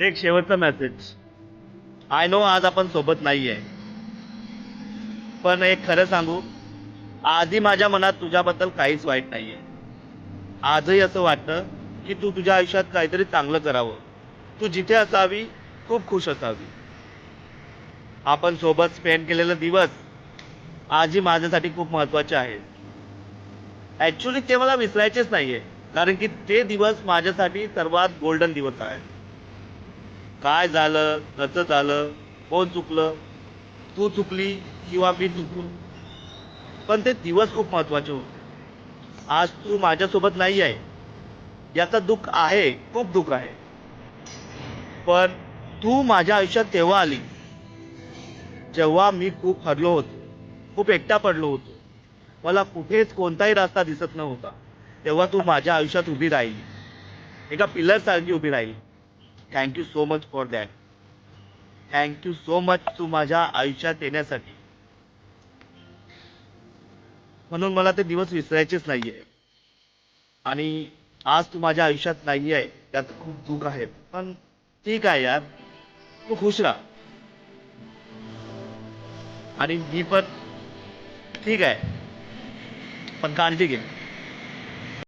एक शेवटचा message I know आज आपण सोबत नाही आहे पण एक खरं सांगू आधी माझ्या मनात तुझ्याबद्दल काहीच वाईट नाहीये. आजही असं वाटतं की तू तुझ्या आयुष्यात काहीतरी चांगलं करावं. तू जिथे असावी खूप खुश असावी. आपण सोबत स्पेंड केलेले दिवस आजही माझ्यासाठी खूप महत्त्वाचे आहेत ऍक्च्युली ते मला विसरायचेच नाहीये कारण की ते दिवस माझ्यासाठी सर्वात गोल्डन दिवस आहे. काय झालं कसं झालं कोण चुकलं तू चुकली किंवा मी चुकलो. पण ते दिवस खूप महत्त्वाचे होते. आज तू माझ्यासोबत नाही आहे. याचं दुःख आहे खूप दुःख आहे. पण तू माझ्या आयुष्यात तेव्हा आली जेव्हा मी खूप हरलो होतो खूप एकटा पडलो होतो. मला कुठेच कोणताही रस्ता दिसत नव्हता. तेव्हा तू माझ्या आयुष्यात उभी राहिली. एका पिलर सारखी उभी राहिली. Thank you so much for that thank you so much तू माझ्या आयुष्यात येण्यासाठी. म्हणून मला ते दिवस विसरायचेच नाहीये. आणि आज तू माझ्या आयुष्यात नाही आहे त्यात खूप दुःख आहे. पण ठीक आहे यार. तू खुश राहा. आणि मी पण ठीक आहे. पण काळजी घे.